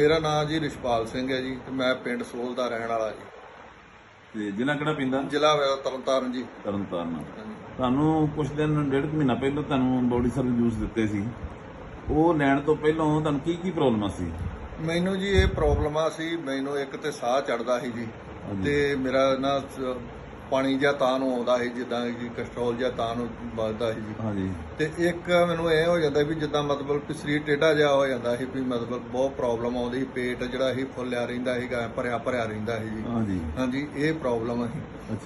ਮੇਰਾ ਨਾਮ ਜੀ ਰਿਸ਼ਪਾਲ ਸਿੰਘ ਹੈ ਜੀ ਤੇ ਮੈਂ ਪਿੰਡ ਸੋਲ ਦਾ ਰਹਿਣ ਵਾਲਾ ਜੀ। ਤੇ ਜ਼ਿਲ੍ਹਾ ਕਿਹੜਾ ਪੈਂਦਾ ਜ਼ਿਲ੍ਹਾ ਵਾ ਤਰਨਤਾਰਨ ਜੀ। ਤਰਨਤਾਰਨ ਤੁਹਾਨੂੰ ਕੁਝ ਦਿਨ ਡੇਢ ਕੁ ਮਹੀਨਾ ਪਹਿਲਾਂ ਤੁਹਾਨੂੰ ਬੋਡੀ ਸਰਵਿਸ ਜੂਸ ਦਿੱਤੇ ਸੀ। ਉਹ ਲੈਣ ਤੋਂ ਪਹਿਲਾਂ ਤੁਹਾਨੂੰ ਕੀ ਕੀ ਪ੍ਰੋਬਲਮਾਂ ਸੀ? ਮੈਨੂੰ ਜੀ ਇਹ ਪ੍ਰੋਬਲਮਾਂ ਸੀ ਮੈਨੂੰ ਇੱਕ ਤੇ ਸਾਹ ਚੜਦਾ ਸੀ ਜੀ। ਤੇ ਮੇਰਾ ਨਾ ਸ- ਪਾਣੀ ਜਿਹਾ ਤਾਂ ਨੂੰ ਆਉਂਦਾ ਸੀ ਜਿੱਦਾਂ ਕਿ ਕਸਟਰੋਲ ਜਿਹਾ ਤਾਂ ਨੂੰ ਵੱਧਦਾ ਸੀ ਜੀ। ਹਾਂਜੀ। ਤੇ ਇੱਕ ਮੈਨੂੰ ਇਹ ਹੋ ਜਾਂਦਾ ਵੀ ਜਿੱਦਾਂ ਮਤਲਬ ਕਿ ਸਰੀਰ ਟੇਢਾ ਜਿਹਾ ਹੋ ਜਾਂਦਾ ਸੀ ਵੀ ਮਤਲਬ ਬਹੁਤ ਪ੍ਰੋਬਲਮ ਆਉਂਦੀ ਸੀ ਪੇਟ ਜਿਹੜਾ ਸੀ ਫੁੱਲਿਆ ਰਹਿੰਦਾ ਸੀਗਾ ਭਰਿਆ ਭਰਿਆ ਰਹਿੰਦਾ ਸੀ ਜੀ। ਹਾਂਜੀ। ਹਾਂਜੀ ਇਹ ਪ੍ਰੋਬਲਮ ਸੀ।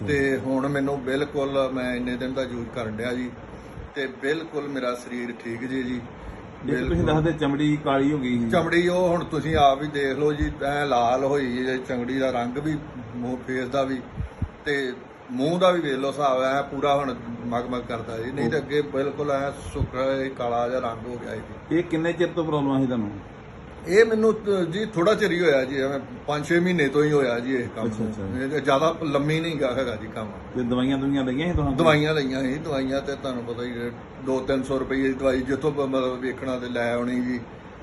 ਤੇ ਹੁਣ ਮੈਨੂੰ ਬਿਲਕੁਲ ਮੈਂ ਇੰਨੇ ਦਿਨ ਦਾ ਯੂਜ਼ ਕਰਨ ਡਿਆ ਜੀ ਤੇ ਬਿਲਕੁਲ ਮੇਰਾ ਸਰੀਰ ਠੀਕ ਜੀ ਜੀ। ਇੱਕ ਤੁਸੀਂ ਦੱਸਦੇ ਚਮੜੀ ਕਾਲੀ ਹੋ ਗਈ ਸੀ। ਚਮੜੀ ਉਹ ਹੁਣ ਤੁਸੀਂ ਆਪ ਵੀ ਦੇਖ ਲਓ ਜੀ ਐ ਲਾਲ ਹੋਈ ਹੈ ਚਮੜੀ ਦਾ ਰੰਗ ਵੀ ਮੂੰਹ ਫੇਸ ਦਾ ਵੀ ਤੇ ਮੂੰਹ ਦਾ ਵੀ ਵੇਖ ਲਓ ਹਿਸਾਬ ਐ ਪੂਰਾ ਹੁਣ ਮਗਮਗ ਕਰਦਾ ਜੀ। ਨਹੀਂ ਤੇ ਅੱਗੇ ਬਿਲਕੁਲ ਐ ਸੁੱਕਾ ਇਹ ਕਾਲਾ ਜਿਹਾ ਰੰਗ ਹੋ ਗਿਆ ਜੀ। ਇਹ ਕਿੰਨੇ ਚਿਰ ਤੋਂ ਪ੍ਰੋਬਲਮ ਸੀ ਤੁਹਾਨੂੰ? ਇਹ ਮੈਨੂੰ ਤ- ਜੀ ਥੋੜਾ ਚਿਰ ਹੀ ਹੋਇਆ ਜੀ ਐਵੇਂ 5-6 ਮਹੀਨੇ ਤੋਂ ਹੀ ਹੋਇਆ ਜੀ ਇਹ ਕੰਮ। ਅੱਛਾ, ਅੱਛਾ। ਇਹ ਜ਼ਿਆਦਾ ਲੰਮੀ ਨਹੀਂ ਗਾ ਹੈਗਾ ਜੀ ਕੰਮ। ਤੇ ਦਵਾਈਆਂ ਦੁਨੀਆਂ ਲਈਆਂ ਸੀ ਤੁਹਾਨੂੰ? ਦਵਾਈਆਂ ਲਈਆਂ ਸੀ ਦਵਾਈਆਂ ਤੇ ਤੁਹਾਨੂੰ ਪਤਾ ਹੀ 2-300 ਰੁਪਏ ਦੀ ਦਵਾਈ ਜਿੱਥੋਂ ਮਤਲਬ ਵੇਖਣਾ ਤੇ ਲੈ ਆਉਣੀ ਜੀ।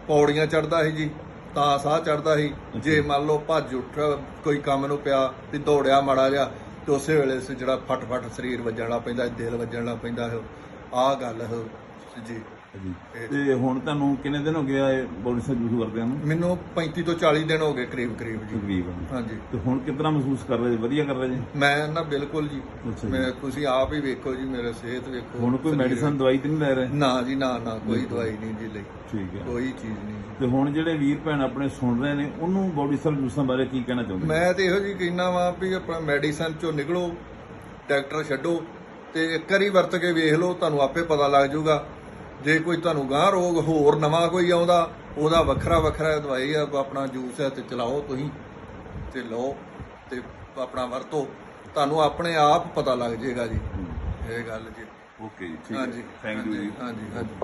ਪੌੜੀਆਂ ਚੜਦਾ ਸੀ ਜੀ ਤਾਂ ਸਾਹ ਚੜਦਾ ਸੀ। ਜੇ ਮੰਨ ਲਓ ਭੱਜ ਉੱਠ ਕੋਈ ਕੰਮ ਨੂੰ ਪਿਆ ਤੇ ਦੌੜਿਆ ਮਾੜਾ ਜਿਹਾ ਤੇ ਉਸੇ ਵੇਲੇ ਜਿਹੜਾ ਫਟ-ਫਟ ਸਰੀਰ ਵੱਜਣ ਲੱਗ ਪੈਂਦਾ, ਦਿਲ ਵੱਜਣ ਲੱਗ ਪੈਂਦਾ ਆਹ ਗੱਲ ਜੀ। ਤੇ ਹੁਣ ਤੁਹਾਨੂੰ ਕਿੰਨੇ ਦਿਨ ਹੋ ਗਿਆ ਇਹ ਬੋਡੀ ਸਰਵਿਸ ਯੂਜ਼ ਕਰਦਿਆਂ ਨੂੰ? ਮੈਨੂੰ 35 ਤੋਂ 40 ਦਿਨ ਹੋ ਗਏ ਕਰੀਬ ਕਰੀਬ ਜੀ। ਤਕਰੀਬਨ। ਹਾਂਜੀ। ਤੇ ਹੁਣ ਕਿਤਨਾ ਮਹਿਸੂਸ ਕਰ ਰਹੇ ਜੀ? ਵਧੀਆ ਕਰ ਰਹੇ ਜੀ? ਮੈਂ ਨਾ ਬਿਲਕੁਲ ਜੀ। ਅੱਛਾ ਜੀ। ਮੈਂ ਤੁਸੀਂ ਆਪ ਹੀ ਵੇਖੋ ਜੀ ਮੇਰੇ ਸਿਹਤ ਵੇਖੋ ਹੁਣ ਕੋਈ ਸਰੀਰ- ਮੈਡੀਸਨ ਦਵਾਈ ਤੇ ਨਹੀਂ ਲੈ ਰਹੇ? ਨਾ ਜੀ ਨਾ ਨਾ ਕੋਈ ਦਵਾਈ ਨਹੀਂ ਜੀ ਲਈ। ਠੀਕ ਹੈ। ਕੋਈ ਚੀਜ਼ ਨਹੀਂ ਜੀ। ਤੇ ਹੁਣ ਜਿਹੜੇ ਵੀਰ ਭੈਣ ਆਪਣੇ ਸੁਣ ਰਹੇ ਨੇ ਉਹਨੂੰ ਬੋਡੀ ਜੂਸਾਂ ਬਾਰੇ ਕੀ ਕਹਿਣਾ ਚਾਹੁੰਦੇ ਮੈਂ ਤੇ ਇਹੋ ਜੀ ਕਹਿਣਾ ਵਾਂ ਵੀ ਆਪਣਾ ਮੈਡੀਸਨ ਚੋਂ ਨਿਕਲੋ ਡਾਕਟਰ ਛੱਡੋ ਤੇ ਇੱਕ ਵਾਰੀ ਵਰਤ ਕੇ ਵੇਖ ਲਓ ਤੁਹਾਨੂੰ ਆਪੇ ਪਤਾ ਲੱਗ ਜਾਊਗਾ। ਜੇ ਕੋਈ ਤੁਹਾਨੂੰ ਗਾਂ ਰੋਗ ਹੋਰ ਨਵਾਂ ਕੋਈ ਆਉਂਦਾ ਉਹਦਾ ਵੱਖਰਾ ਵੱਖਰਾ ਦਵਾਈ ਆ ਆਪਣਾ ਜੂਸ ਹੈ ਤੇ ਚਲਾਓ ਤੁਸੀਂ ਤੇ ਲਓ ਤੇ ਆਪਣਾ ਵਰਤੋ। ਤੁਹਾਨੂੰ ਆਪਣੇ ਆਪ ਪਤਾ ਲੱਗ ਜਾਏਗਾ ਜੀ। ਇਹ ਗੱਲ ਜੀ। ਓਕੇ ਜੀ ਠੀਕ ਹੈ। ਹਾਂਜੀ। ਥੈਂਕ ਯੂ ਜੀ। ਹਾਂਜੀ ਹਾਂਜੀ।